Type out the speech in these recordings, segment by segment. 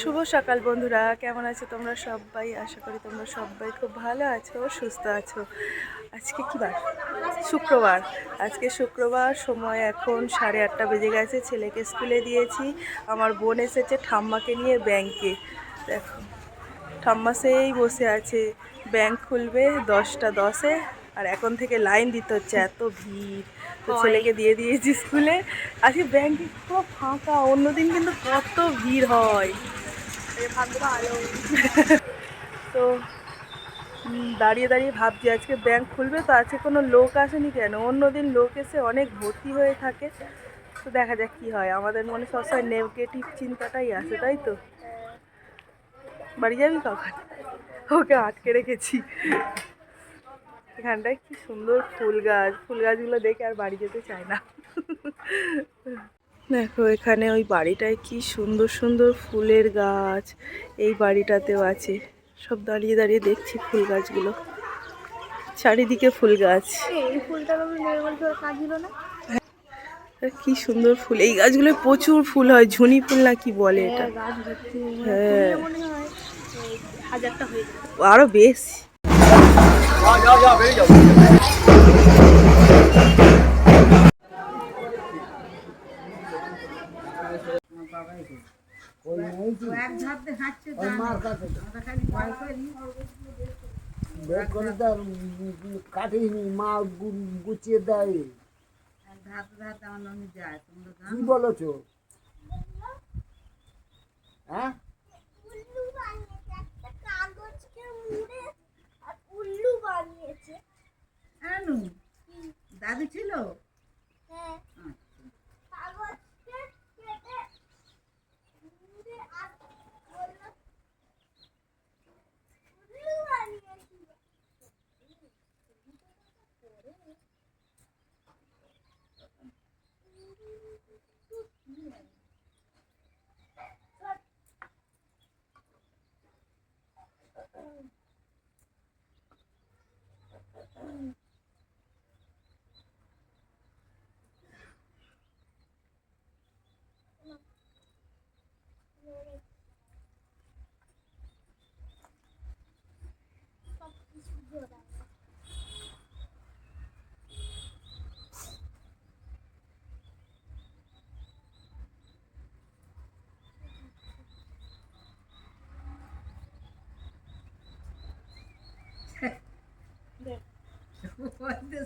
শুভ সকাল বন্ধুরা, কেমন আছো তোমরা সবাই? আশা করি তোমরা সবাই খুব ভালো আছো, সুস্থ আছো। আজকে কি বার? শুক্রবার। আজকে শুক্রবার, সময় এখন সাড়ে আটটা বেজে গেছে, ছেলেকে স্কুলে দিয়েছি। আমার বোন এসেছে ঠাম্মাকে নিয়ে ব্যাংকে। দেখো, ঠাম্মা সেই বসে আছে, ব্যাংক খুলবে দশটা দশে, আর এখন থেকে লাইন দিতে হচ্ছে, এত ভিড়। তো ছেলেকে দিয়ে দিয়েছি স্কুলে। আজকে ব্যাংকে খুব ফাঁকা অন্যদিন কিন্তু কত ভিড় হয়। তো দাঁড়িয়ে দাঁড়িয়ে ভাবছি আজকে ব্যাংক খুলবে তো আজকে কোনো লোক আসেনি কেন? অন্যদিন লোক এসে অনেক ভর্তি হয়ে থাকে। তো দেখা যাক কি হয়। আমাদের মনে সবসময় নেগেটিভ চিন্তাটাই আসে তাই তো? বাড়ি যাবি কখন? ওকে আটকে রেখেছি। এখানটায় কি সুন্দর ফুল গাছ। ফুল গাছগুলো দেখে আর বাড়ি যেতে চায় না। দেখো এখানে ওই বাড়িটায় কি সুন্দর সুন্দর ফুলের গাছ। এই বাড়িটাতেও আছে। সব দাঁড়িয়ে দাঁড়িয়ে দেখছি ফুল গাছগুলো। চারিদিকে ফুল গাছ। কি সুন্দর ফুল। এই গাছগুলো প্রচুর ফুল হয়। ঝুনি ফুল না কি বলে এটা? হ্যাঁ, ভর্তি হ্যাঁ। আরও বেশ। কাটিনি মা গুছিয়ে দেয় কি বলেছ হ্যাঁ? দাদু ছিল? হ্যাঁ। কাগজকে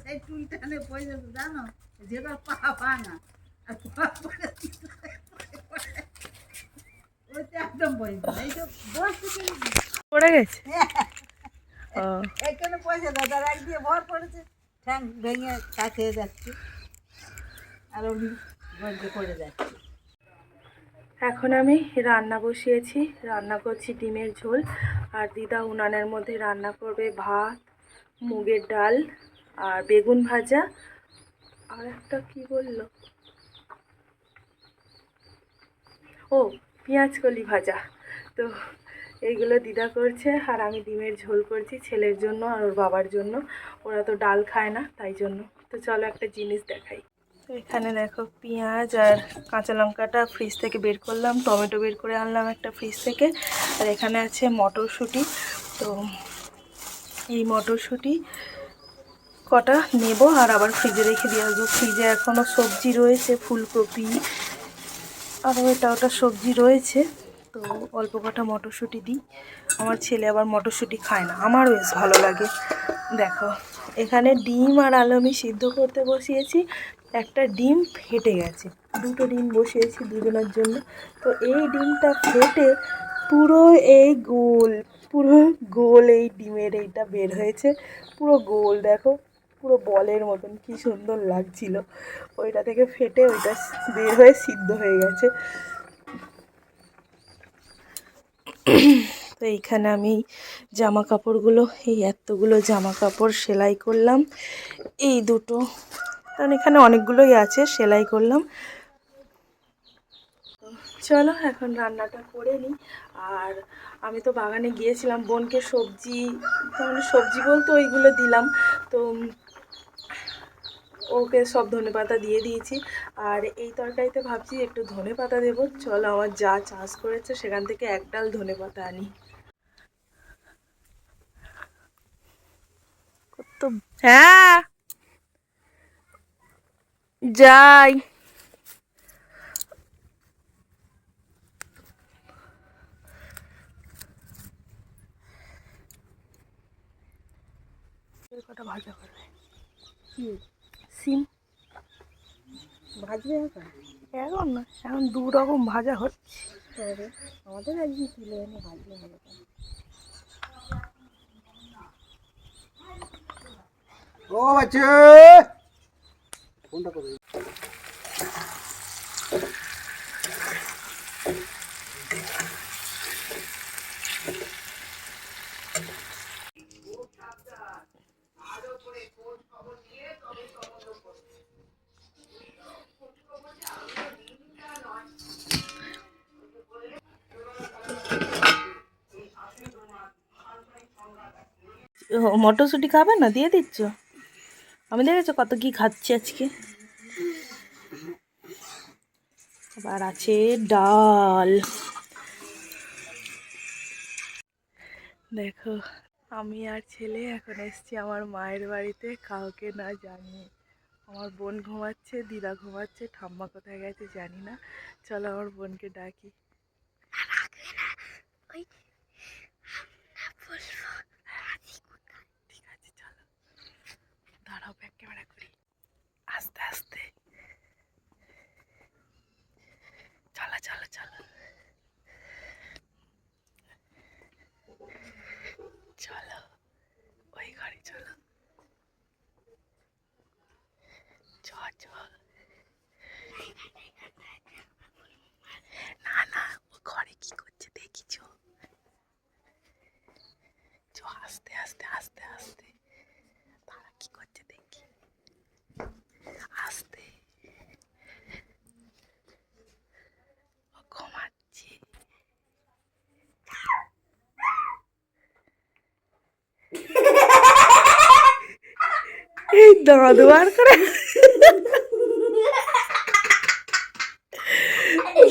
সেই টুল টানে পয়সা জানো? যেটা পা ভাঙা আর পা একদম পয়সা এই তো পড়ে গেছে? এখানে পয়সা দাদা রাখ দিয়ে ভর পড়েছে। ঠ্যাং ভেঙে কাছে যাচ্ছে। আর গল্পে পড়ে যাচ্ছে। এখন আমি রান্না বসিয়েছি। রান্না করছি ডিমের ঝোল। আর দিদা উনানের মধ্যে রান্না করবে ভাত মুগের ডাল আর বেগুন ভাজা, আর একটা কি বলল? ও কলি ভাজা। তো এইগুলো দিদা করছে, আর আমি ডিমের ঝোল করছি ছেলের জন্য আর ওর বাবার জন্য। ওরা তো ডাল খায় না, তাই জন্য। তো চলো একটা জিনিস দেখাই। এখানে দেখো পেঁয়াজ আর কাঁচা লঙ্কাটা ফ্রিজ থেকে বের করলাম, টমেটো বের করে আনলাম একটা ফ্রিজ থেকে। আর এখানে আছে মটরশুঁটি। তো এই মটরশুঁটি কটা নেব আর আবার ফ্রিজে রেখে দিয়ে আসব। ফ্রিজে এখনও সবজি রয়েছে, ফুলকপি আরও এটা ওটা সবজি রয়েছে। তো অল্প কটা মটরশুঁটি দিই। আমার ছেলে আবার মটরশুঁটি খায় না। আমার বেশ ভালো লাগে। দেখো, এখানে ডিম আর আলু আমি সিদ্ধ করতে বসিয়েছি। একটা ডিম ফেটে গেছে। দুটো ডিম বসিয়েছি দুজনের জন্য। তো এই ডিমটা ফেটে পুরো এই গোল, পুরো গোল এই ডিমের এইটা বের হয়েছে। পুরো গোল, দেখো। পুরো বলের মতন, কি সুন্দর লাগছিল। ওইটা থেকে ফেটে ওইটা বের হয়ে সিদ্ধ হয়ে গেছে। তো এইখানে আমি জামা কাপড়গুলো এই এতগুলো জামা কাপড় সেলাই করলাম। এই দুটো, কারণ এখানে অনেকগুলোই আছে, সেলাই করলাম। চলো, এখন রান্নাটা করে নিই। আর আমি তো বাগানে গিয়েছিলাম, বোনকে সবজি মানে সবজি বলতে ওইগুলো দিলাম। তো ওকে সব ধনে পাতা দিয়ে দিয়েছি। আর এই তরকারিতে ভাবছি একটু ধনে পাতা দেবো। চলো আমার যা চাষ করেছে সেখান থেকে এক ডাল ধনে পাতা আনি। কত হ্যাঁ। যাই। কটা ভাজা করবে? সিম। ভাজবে এখন? এখন না এখন দু রকম ভাজা হচ্ছে। তবে আমাদের একদিন তুলে এনে ভাজলে হবে। ও বাচ্চা! ফোনটা করে মটরশুঁটি খাবে না? দিয়ে দিচ্ছ? আমি দেখেছ কত কি খাচ্ছি আজকে? আবার আছে ডাল। দেখো, আমি আর ছেলে এখন এসছি আমার মায়ের বাড়িতে, কাউকে না জানিয়ে আমার বোন ঘুমাচ্ছে, দিদা ঘুমাচ্ছে, ঠাম্মা কোথায় গেছে জানি না। চলো আমার বোনকে ডাকি। ঠিক আছে চলো দাঁড়াও ব্যাক ক্যামেরা করি আস্তে আস্তে চলো চলো চলো চলো ওই ঘরে চলো চ চ না না ও ঘরে কি করে।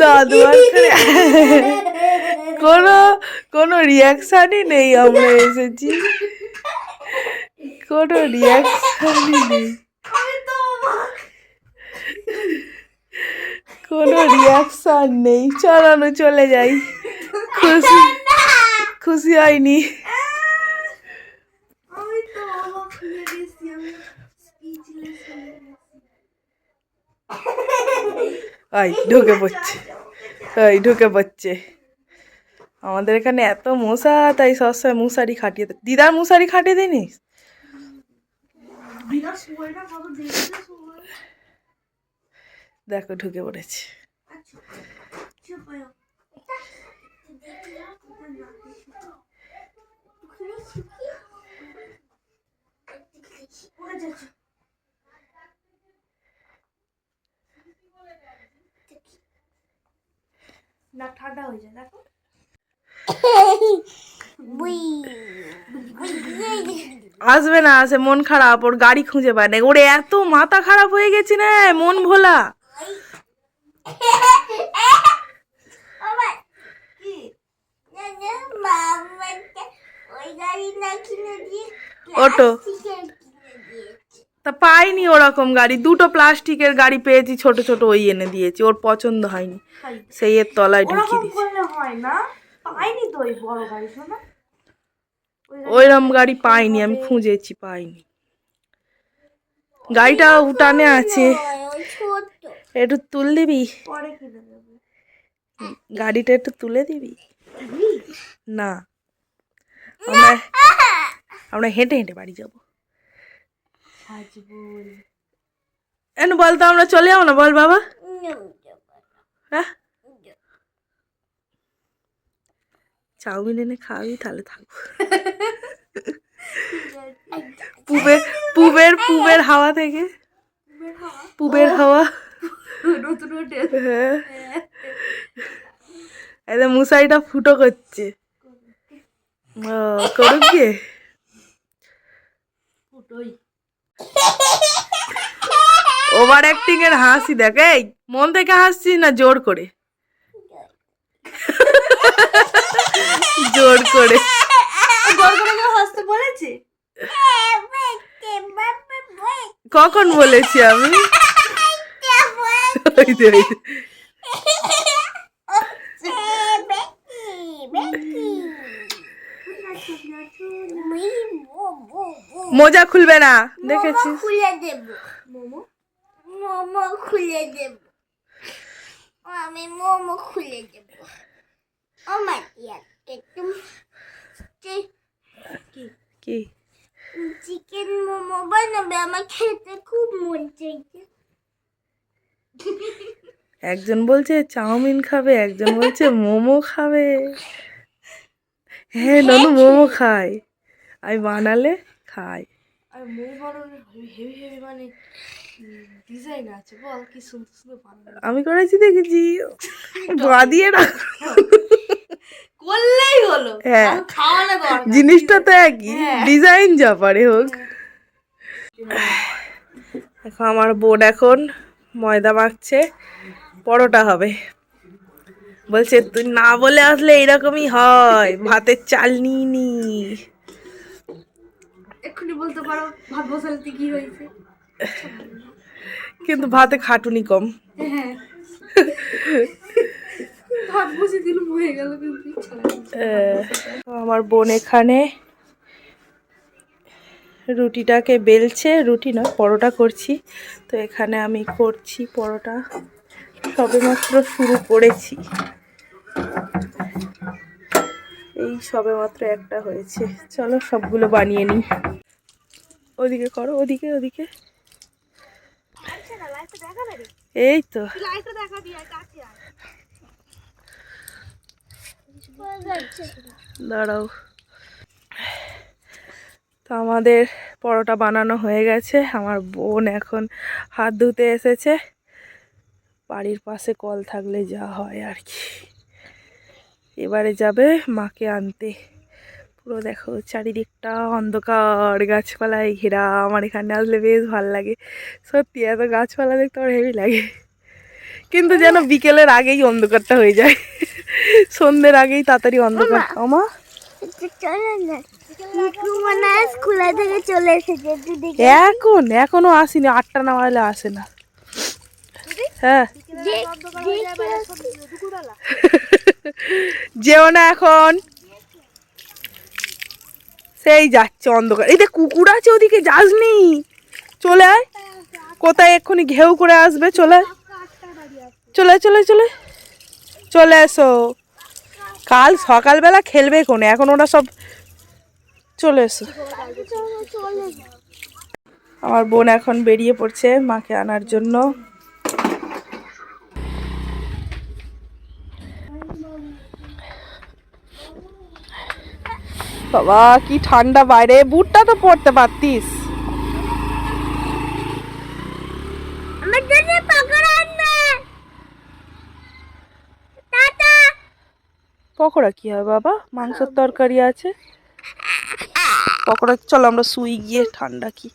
দাঁত বার কোনো কোনো রিয়াকশানই নেই আমরা এসেছি। কোনো রিয়াকশানই নেই। কোনো রিয়াকশান নেই। চলানো চলে যাই। খুশি খুশি হয়নি। হয়ে হয়ে এই ঢুকে পড়ছে। এই ঢুকে পড়ছে। আমাদের এখানে এত মশা তাই সবসময় মশারি খাটিয়ে দিদার মশারি খাটিয়ে দিনিস দেখো, ঢুকে পড়েছে। না ঠান্ডা হয়ে যায় দেখো। আসবে না আসে মন খারাপ ওর গাড়ি খুঁজে পায় না। ওর এত মাথা খারাপ হয়ে গেছে না মন ভোলা। আবার কি মামাকে ওই গাড়ি না কিনে দিয়ে অটো। প্লাস্টিকের কিনে দিয়েছে তা পাইনি ওরকম গাড়ি। দুটো প্লাস্টিকের গাড়ি পেয়েছি ছোট ছোট ওই এনে দিয়েছি। ওর পছন্দ হয়নি। সেই এর তলায় ঢুকিয়ে দিয়েছি। ওইরকম গাড়ি পাইনি আমি খুঁজেছি পাইনি। গাড়িটা উঠানে আছে। একটু তুল দেবে? গাড়িটা একটু তুলে দিবি? না। আমরা আমরা হেঁটে হেঁটে বাড়ি যাব। এন বল তো আমরা চলে যাব না বল বাবা। হ্যাঁ? চাউমিন এনে খাওয়াবি তাহলে থাকব। পুবের পুবের পুবের হাওয়া থেকে। পুবের হাওয়া? নতুন হোটেল হ্যাঁ। মশারিটা ফুটো করছে। ও করুক গিয়ে ফুটোই। ওভার অ্যাক্টিং এর হাসি দেখ এই মন থেকে হাসছিস না জোর করে? জোর করে। গল্প কেউ হাসতে বলেছে? কখন বলেছি আমি ওই যে, ওই যে। মোজা খুলবে না দেখেছি খুলে দেব। মোমো? মোমো খুলে দেব। আমি মোমো খুলে দেব। ও একটু কি? চিকেন মোমো বানাবে আমার খেতে খুব মন চাইছে। একজন বলছে চাউমিন খাবে। একজন বলছে মোমো খাবে। হ্যাঁ ননু মোমো খায়। আমি বানালে খাই। আর মোমো বানানোর হেভি হেভি মানে ডিজাইন আছে বল কি সুন্দর সুন্দর বানানো আমি করেছি দেখেছি। বাদিয়ে রাখ করলেই হলো। হ্যাঁ। খাওয়ানো জিনিসটা তো একই। ডিজাইন যা পারে হোক। এখন আমার বোন এখন ময়দা মাখছে। পরোটা হবে। বলছে তুই না বলে আসলে এরকমই হয়। ভাতের চাল নিই নি এক্ষুনি বলতে পারো ভাত বসালতে কি হয়েছে? কিন্তু ভাতে খাটুনি কম। হ্যাঁ। ভাত বসে হয়ে গেল কিন্তু আমার বোন এখানে রুটিটাকে বেলছে রুটি নয় পরোটা করছি। তো এখানে আমি করছি পরোটা। সবেমাত্র শুরু করেছি। এই সবেমাত্র একটা হয়েছে। চলো সবগুলো বানিয়ে নিই। ওদিকে করো, ওদিকে ওদিকে। এই তো। দাঁড়াও। তো আমাদের পরোটা বানানো হয়ে গেছে। আমার বোন এখন হাত ধুতে এসেছে। বাড়ির পাশে কল থাকলে যা হয় আর কি। এবারে যাবে মাকে আনতে। পুরো দেখো চারিদিকটা অন্ধকার গাছপালায় ঘেরা। আমার এখানে আসলে বেশ ভালো লাগে। সত্যি এত গাছপালা দেখতে আমার হেভি লাগে। কিন্তু যেন বিকেলের আগেই অন্ধকারটা হয়ে যায়। সন্ধ্যের আগেই তাড়াতাড়ি অন্ধকার। আমা এখন এখনও আসেনি। আটটা না বাজলে আসে না। হ্যাঁ। যেও না এখন। সেই যাচ্ছে অন্ধকার। এই যে কুকুর আছে ওদিকে যাসনি চলে আয়। কোথায় এক্ষুনি ঘেউ করে আসবে? চলে। চলে চলে চলে চলে এসো। কাল সকালবেলা খেলবে কোনে? এখন ওরা সব চলে এসো। আমার বোন এখন বেরিয়ে পড়ছে মাকে আনার জন্য। বাবা কি ঠান্ডা বাইরে। বুটটা তো পড়তে পারতিস। পকোড়া কি হবে বাবা? মাংসের তরকারি আছে। পকোড়া চলো আমরা শুই গিয়ে ঠান্ডা কি।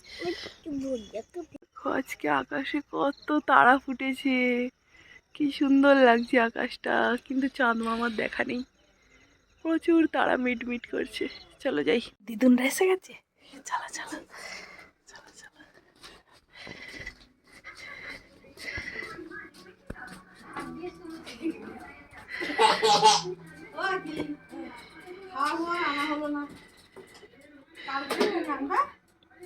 আজকে আকাশে কত তারা ফুটেছে। কি সুন্দর লাগছে আকাশটা কিন্তু চাঁদ মামার দেখা নেই। প্রচুর তারা মিট মিট করছে। চলো যাই। দিদুনরা এসে গেছে? চলো চলো চলো চলো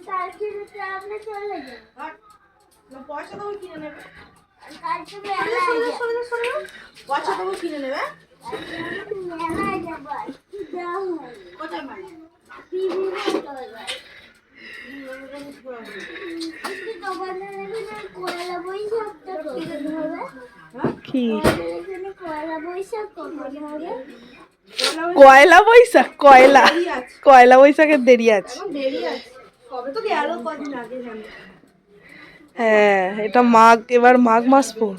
কালকে যদি আপনি চলে যান পয়সা দেবো কিনে নেবে কালকে মেলায় যাব পয়সা দেবো কিনে নেবে মেলায় যাব যাও কোথায় মানে বিভিন্ন জায়গায় আজকে দোকানের এখানে পয়লা বৈশাখটা কখন হবে কি? কয়লা বৈশাখ কয়লা। কয়লা বৈশাখের দেরি আছে। হ্যাঁ এটা মাঘ এবার মাঘ মাস পর